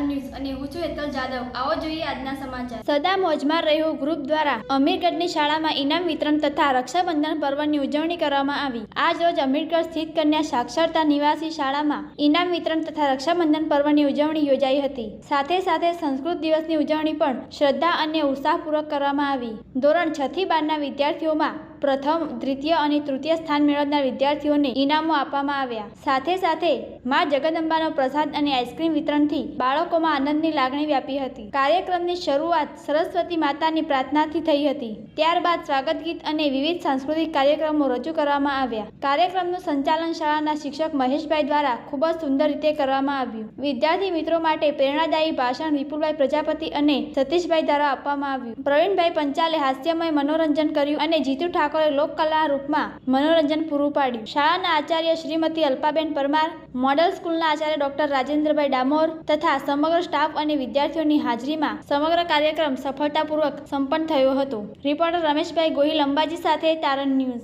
અને હું છું હેતલ જાદવ. આવો જોઈએ આજના સમાચાર. સદા મોજમાં રહ્યું ગ્રુપ દ્વારા અમીરગઢની શાળામાં ઇનામ વિતરણ તથા રક્ષાબંધન પર્વની ઉજવણી કરવામાં આવી. આજ રોજ અમીરગઢ સ્થિત કન્યા સાક્ષરતા નિવાસી શાળામાં ઇનામ વિતરણ તથા રક્ષાબંધન પર્વની ઉજવણી યોજાઈ હતી. સાથે સાથે સંસ્કૃત દિવસની ઉજવણી પણ શ્રદ્ધા અને ઉત્સાહપૂર્વક કરવામાં આવી. ધોરણ છ થી બારના વિદ્યાર્થીઓમાં પ્રથમ, દ્વિતીય અને તૃતીય સ્થાન મેળવનાર વિદ્યાર્થીઓને ઇનામો આપવામાં આવ્યા. સાથે સાથે, મા જગદંબાનો પ્રસાદ અને આઈસ્ક્રીમ વિતરણથી બાળકોમાં આનંદની લાગણી વ્યાપી હતી. કાર્યક્રમની શરૂઆત સરસ્વતી માતાની પ્રાર્થનાથી થઈ હતી. ત્યારબાદ સ્વાગત ગીત અને વિવિધ સાંસ્કૃતિક કાર્યક્રમો રજૂ કરવામાં આવ્યા. કાર્યક્રમનું સંચાલન શાળાના શિક્ષક મહેશભાઈ દ્વારા ખૂબ જ સુંદર રીતે કરવામાં આવ્યું. વિદ્યાર્થી મિત્રો માટે પ્રેરણાદાયી ભાષણ વિપુલભાઈ પ્રજાપતિ અને સતીશભાઈ દ્વારા આપવામાં આવ્યું. પ્રવીણભાઈ પંચાલે હાસ્યમય મનોરંજન કર્યું અને જીતુ ઠાકોરે લોકકલા રૂપમાં મનોરંજન પૂરું પાડ્યું. શાળાના આચાર્ય શ્રીમતી અલ્પાબેન પરમાર, મોડલ સ્કૂલના આચાર્ય ડોક્ટર રાજેન્દ્રભાઈ ડામોર તથા સમગ્ર સ્ટાફ અને વિદ્યાર્થીઓની હાજરીમાં સમગ્ર કાર્યક્રમ સફળતાપૂર્વક સંપન્ન થયો હતો. રિપોર્ટર રમેશભાઈ ગોહિલ અંબાજી સાથે તારણ ન્યૂઝ.